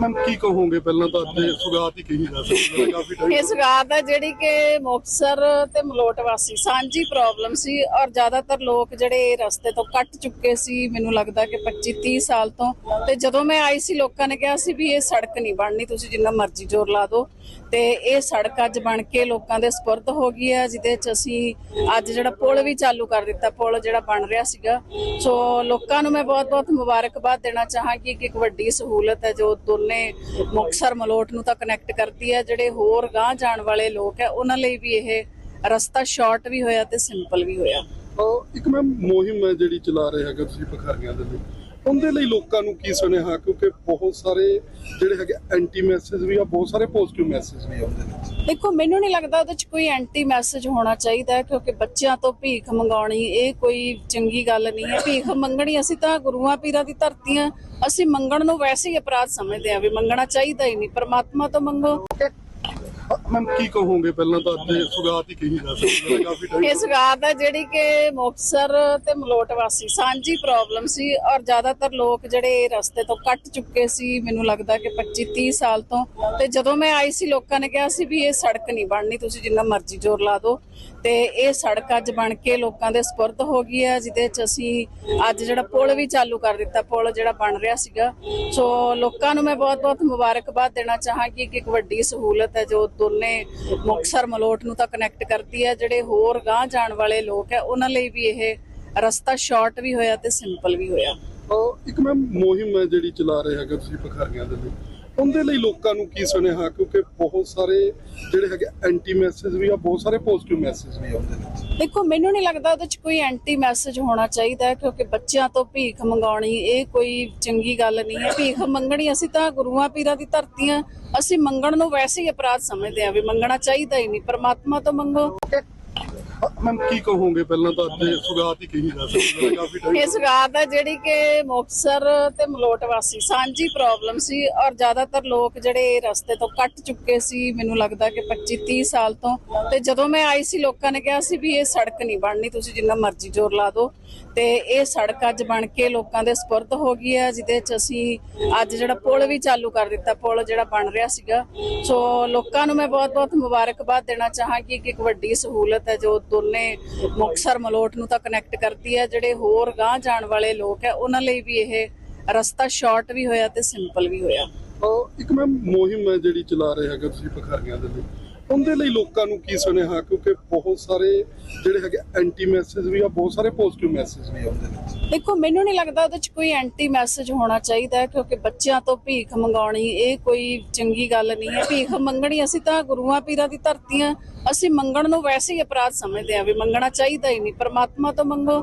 Ma'am ਕੀ ਕਹੋਗੇ? ਪਹਿਲਾਂ ਤਾਂ ਅੱਜ ਸੁਗਾਤ ਹੀ ਕਹੀ ਜਾ ਸਕਦੀ ਹੈ ਕਾਫੀ ਟਾਈਮ ਇਸ ਗੱਲ ਹੈ ਜਿਹੜੀ ਕਿ ਮੁਕਤਸਰ ਤੇ ਮਲੋਟ ਵਾਸੀ ਸਾਂਝੀ ਪ੍ਰੋਬਲਮ ਸੀ ਔਰ ਜ਼ਿਆਦਾਤਰ ਲੋਕ ਜਿਹੜੇ ਰਸਤੇ ਤੋਂ ਕੱਟ ਚੁੱਕੇ ਸੀ, ਮੈਨੂੰ ਲੱਗਦਾ ਕਿ 25 30 ਸਾਲ ਤੋਂ। ਤੇ ਜਦੋਂ ਮੈਂ ਆਈ ਸੀ, ਲੋਕਾਂ ਨੇ ਕਿਹਾ ਸੀ ਵੀ ਇਹ ਸੜਕ ਨਹੀਂ ਬਣਨੀ, ਤੁਸੀਂ ਜਿੰਨਾ ਮਰਜ਼ੀ ਜ਼ੋਰ ਲਾ ਦਿਓ। ਤੇ ਇਹ ਸੜਕ ਅੱਜ ਬਣ ਕੇ ਲੋਕਾਂ ਦੇ ਸਪੁਰਦ ਹੋ ਗਈ ਹੈ, ਜਿਹਦੇ ਚ ਅਸੀਂ ਅੱਜ ਜਿਹੜਾ ਪੁਲ ਵੀ ਚਾਲੂ ਕਰ ਦਿੱਤਾ, ਪੁਲ ਜਿਹੜਾ ਬਣ ਰਿਹਾ ਸੀਗਾ। ਸੋ ਲੋਕਾਂ ਨੂੰ ਮੈਂ ਬਹੁਤ-ਬਹੁਤ ਮੁਬਾਰਕਬਾਦ ਦੇਣਾ ਚਾਹਾਂਗੀ ਕਿ ਇੱਕ ਵੱਡੀ ਸਹੂਲਤ ਹੈ ਜੋ ਦੋਨੇ ਮੁਕਤਸਰ ਮਲੋਟ ਨੂੰ ਤਾਂ ਕਨੈਕਟ ਕਰਦੀ ਹੈ ਜਿਹੜੇ ਹੋਰ ਗਾਂਹ ਜਾਣ ਵਾਲੇ ਲੋਕ ਹੈ ਉਹਨਾਂ ਲਈ ਵੀ ਇਹ ਰਸਤਾ ਸ਼ਾਰਟ ਵੀ ਹੋਇਆ ਤੇ ਸਿੰਪਲ ਵੀ ਹੋਇਆ। ਅਹ ਇੱਕ ਮੈਂ ਮੁਹਿੰਮ ਹੈ ਜਿਹੜੀ ਚਲਾ ਰਹੇ ਹੈਗੇ ਤੁਸੀਂ ਭਿਖਾਰੀਆਂ ਦੇ ਲਈ। ਉਹਦੇ ਲਈ ਲੋਕਾਂ ਨੂੰ ਕੀ ਸੁਨੇਹਾ? ਕਿਉਂਕਿ ਬਹੁਤ ਸਾਰੇ ਜਿਹੜੇ ਹੈਗੇ ਐਂਟੀ ਮੈਸੇਜ ਵੀ ਆ ਬਹੁਤ ਸਾਰੇ ਪੋਜ਼ਿਟਿਵ ਮੈਸੇਜ ਵੀ ਆਉਂਦੇ ਨੇ ਦੇਖੋ ਮੈਨੂੰ ਨਹੀਂ ਲੱਗਦਾ ਉਹਦੇ ਚ ਕੋਈ ਐਂਟੀ ਮੈਸੇਜ ਹੋਣਾ ਚਾਹੀਦਾ ਹੈ ਕਿਉਂਕਿ ਬੱਚਿਆਂ ਤੋਂ ਭੀਖ ਮੰਗਾਉਣੀ ਇਹ ਕੋਈ ਚੰਗੀ ਗੱਲ ਨਹੀਂ ਹੈ। ਭੀਖ ਮੰਗਣੀ ਅਸੀਂ ਤਾਂ ਗੁਰੂਆਂ ਪੀਰਾਂ ਦੀ ਧਰਤੀ ਆ ਅਸੀਂ ਮੰਗਣ ਨੂੰ ਵੈਸੇ ਹੀ ਅਪਰਾਧ ਸਮਝਦੇ ਆ ਵੀ ਮੰਗਣਾ ਚਾਹੀਦਾ ਹੀ ਨਹੀਂ ਪਰਮਾਤਮਾ ਤੋਂ ਮੰਗੋ। ਮੈਮ ਕੀ ਕਹੋਗੇ? ਪਹਿਲਾਂ ਤਾਂ ਅੱਜ ਸੁਗਾਤ ਹੀ ਕਹੀ ਜਾ ਸਕਦੀ ਹੈ, ਕਾਫੀ ਟਾਈਮ ਇਸ ਗੱਲ ਹੈ ਜਿਹੜੀ ਕਿ ਮੁਕਤਸਰ ਤੇ ਮਲੋਟ ਵਾਸੀ ਸਾਂਝੀ ਪ੍ਰੋਬਲਮ ਸੀ ਔਰ ਜ਼ਿਆਦਾਤਰ ਲੋਕ ਜਿਹੜੇ ਰਸਤੇ ਤੋਂ ਕੱਟ ਚੁੱਕੇ ਸੀ, ਮੈਨੂੰ ਲੱਗਦਾ ਕਿ 25 30 ਸਾਲ ਤੋਂ। ਤੇ ਜਦੋਂ ਮੈਂ ਆਈ ਸੀ, ਲੋਕਾਂ ਨੇ ਕਿਹਾ ਸੀ ਵੀ ਇਹ ਸੜਕ ਨਹੀਂ ਬਣਨੀ, ਤੁਸੀਂ ਜਿੰਨਾ ਮਰਜ਼ੀ ਜ਼ੋਰ ਲਾ ਦਿਓ। ਤੇ ਇਹ ਸੜਕ ਅੱਜ ਬਣ ਕੇ ਲੋਕਾਂ ਦੇ ਸਪੁਰਦ ਹੋ ਗਈ ਹੈ, ਜਿਹਦੇ ਚ ਅਸੀਂ ਅੱਜ ਜਿਹੜਾ ਪੁਲ ਵੀ ਚਾਲੂ ਕਰ ਦਿੱਤਾ, ਪੁਲ ਜਿਹੜਾ ਬਣ ਰਿਹਾ ਸੀਗਾ। ਸੋ ਲੋਕਾਂ ਨੂੰ ਮੈਂ ਬਹੁਤ-ਬਹੁਤ ਮੁਬਾਰਕਬਾਦ ਦੇਣਾ ਚਾਹਾਂਗੀ ਕਿ ਇੱਕ ਵੱਡੀ ਸਹੂਲਤ ਹੈ ਜੋ ਦੋਨੇ ਮੁਕਤਸਰ ਮਲੋਟ ਨੂੰ ਤਾਂ ਕਨੈਕਟ ਕਰਦੀ ਹੈ, ਜਿਹੜੇ ਹੋਰ ਗਾਂਹ ਜਾਣ ਵਾਲੇ ਲੋਕ ਹੈ, ਉਹਨਾਂ ਲਈ ਵੀ ਇਹ ਰਸਤਾ ਸ਼ਾਰਟ ਵੀ ਹੋਇਆ ਤੇ ਸਿੰਪਲ ਵੀ ਹੋਇਆ। ਅਹ ਇੱਕ ਮੈਂ ਮੁਹਿੰਮ ਹੈ ਜਿਹੜੀ ਚਲਾ ਰਹੇ ਹੈਗੇ ਤੁਸੀਂ ਪਖਾਰੀਆਂ ਦੇ ਲਈ। ਉਹਦੇ ਲਈ ਲੋਕਾਂ ਨੂੰ ਕੀ ਸੁਨੇਹਾ? ਕਿਉਂਕਿ ਬਹੁਤ ਸਾਰੇ ਜਿਹੜੇ ਹੈਗੇ ਐਂਟੀ ਮੈਸੇਜ ਵੀ ਆ ਬਹੁਤ ਸਾਰੇ ਪੋਜ਼ਿਟਿਵ ਮੈਸੇਜ ਵੀ ਆਉਂਦੇ ਨੇ ਦੇਖੋ ਮੈਨੂੰ ਨਹੀਂ ਲੱਗਦਾ ਉਹਦੇ ਚ ਕੋਈ ਐਂਟੀ ਮੈਸੇਜ ਹੋਣਾ ਚਾਹੀਦਾ ਹੈ ਕਿਉਂਕਿ ਬੱਚਿਆਂ ਤੋਂ ਭੀਖ ਮੰਗਾਉਣੀ ਇਹ ਕੋਈ ਚੰਗੀ ਗੱਲ ਨਹੀਂ ਹੈ। ਭੀਖ ਮੰਗਣੀ ਅਸੀਂ ਤਾਂ ਗੁਰੂਆਂ ਪੀਰਾਂ ਦੀ ਧਰਤੀ ਆ ਅਸੀਂ ਮੰਗਣ ਨੂੰ ਵੈਸੇ ਹੀ ਅਪਰਾਧ ਸਮਝਦੇ ਆ ਵੀ ਮੰਗਣਾ ਚਾਹੀਦਾ ਹੀ ਨਹੀਂ। ਪਰਮਾਤਮਾ ਤੋਂ ਮੰਗੋ। ਮੈਮ ਕੀ ਕਹੋਗੇ? ਪਹਿਲਾਂ ਤਾਂ ਅੱਜ ਸੁਗਾਤ ਹੀ ਕਹੀ ਜਾ ਸਕਦੀ ਹੈ, ਕਾਫੀ ਟਾਈਮ ਇਸ ਗੱਲ ਹੈ ਜਿਹੜੀ ਕਿ ਮੁਕਤਸਰ ਤੇ ਮਲੋਟ ਵਾਸੀ ਸਾਂਝੀ ਪ੍ਰੋਬਲਮ ਸੀ ਔਰ ਜ਼ਿਆਦਾਤਰ ਲੋਕ ਜਿਹੜੇ ਰਸਤੇ ਤੋਂ ਕੱਟ ਚੁੱਕੇ ਸੀ, ਮੈਨੂੰ ਲੱਗਦਾ ਕਿ 25 30 ਸਾਲ ਤੋਂ। ਤੇ ਜਦੋਂ ਮੈਂ ਆਈ ਸੀ, ਲੋਕਾਂ ਨੇ ਕਿਹਾ ਸੀ ਵੀ ਇਹ ਸੜਕ ਨਹੀਂ ਬਣਨੀ, ਤੁਸੀਂ ਜਿੰਨਾ ਮਰਜ਼ੀ ਜ਼ੋਰ ਲਾ ਦਿਓ। ਤੇ ਇਹ ਸੜਕ ਅੱਜ ਬਣ ਕੇ ਲੋਕਾਂ ਦੇ ਸਪੁਰਦ ਹੋ ਗਈ ਹੈ, ਜਿਹਦੇ ਚ ਅਸੀਂ ਅੱਜ ਜਿਹੜਾ ਪੁਲ ਵੀ ਚਾਲੂ ਕਰ ਦਿੱਤਾ, ਪੁਲ ਜਿਹੜਾ ਬਣ ਰਿਹਾ ਸੀਗਾ। ਸੋ ਲੋਕਾਂ ਨੂੰ ਮੈਂ ਬਹੁਤ-ਬਹੁਤ ਮੁਬਾਰਕਬਾਦ ਦੇਣਾ ਚਾਹਾਂਗੀ ਕਿ ਇੱਕ ਵੱਡੀ ਸਹੂਲਤ ਹੈ ਜੋ ਦੋਨੇ ਮੁਕਤਸਰ ਮਲੋਟ ਨੂੰ ਤਾਂ ਕਨੈਕਟ ਕਰਦੀ ਹੈ, ਜਿਹੜੇ ਹੋਰ ਗਾਂਹ ਜਾਣ ਵਾਲੇ ਲੋਕ ਹੈ, ਉਹਨਾਂ ਲਈ ਵੀ ਇਹ ਰਸਤਾ ਸ਼ਾਰਟ ਵੀ ਹੋਇਆ ਤੇ ਸਿੰਪਲ ਵੀ ਹੋਇਆ। ਅਹ ਇੱਕ ਮੈਂ ਮੁਹਿੰਮ ਹੈ ਜਿਹੜੀ ਚਲਾ ਰਹੇ ਹੈਗੇ ਤੁਸੀਂ ਭਿਖਾਰੀਆਂ ਦੇ ਲਈ। ਉਹਦੇ ਲਈ ਲੋਕਾਂ ਨੂੰ ਕੀ ਸੁਨੇਹਾ? ਕਿਉਂਕਿ ਬਹੁਤ ਸਾਰੇ ਜਿਹੜੇ ਹੈਗੇ ਐਂਟੀ ਮੈਸੇਜ ਵੀ ਆ, ਬਹੁਤ ਸਾਰੇ ਪੋਜ਼ਿਟਿਵ ਮੈਸੇਜ ਵੀ ਆਉਂਦੇ ਨੇ ਦੇਖੋ, ਮੈਨੂੰ ਨਹੀਂ ਲੱਗਦਾ ਉਹਦੇ ਚ ਕੋਈ ਐਂਟੀ ਮੈਸੇਜ ਹੋਣਾ ਚਾਹੀਦਾ ਹੈ ਕਿਉਂਕਿ ਬੱਚਿਆਂ ਤੋਂ ਭੀਖ ਮੰਗਾਉਣੀ ਇਹ ਕੋਈ ਚੰਗੀ ਗੱਲ ਨਹੀਂ ਹੈ। ਭੀਖ ਮੰਗਣੀ, ਅਸੀਂ ਤਾਂ ਗੁਰੂਆਂ ਪੀਰਾਂ ਦੀ ਧਰਤੀ ਆ ਅਸੀਂ ਮੰਗਣ ਨੂੰ ਵੈਸੇ ਹੀ ਅਪਰਾਧ ਸਮਝਦੇ ਆ ਵੀ ਮੰਗਣਾ ਚਾਹੀਦਾ ਹੀ ਨਹੀਂ। ਪਰਮਾਤਮਾ ਤੋਂ ਮੰਗੋ।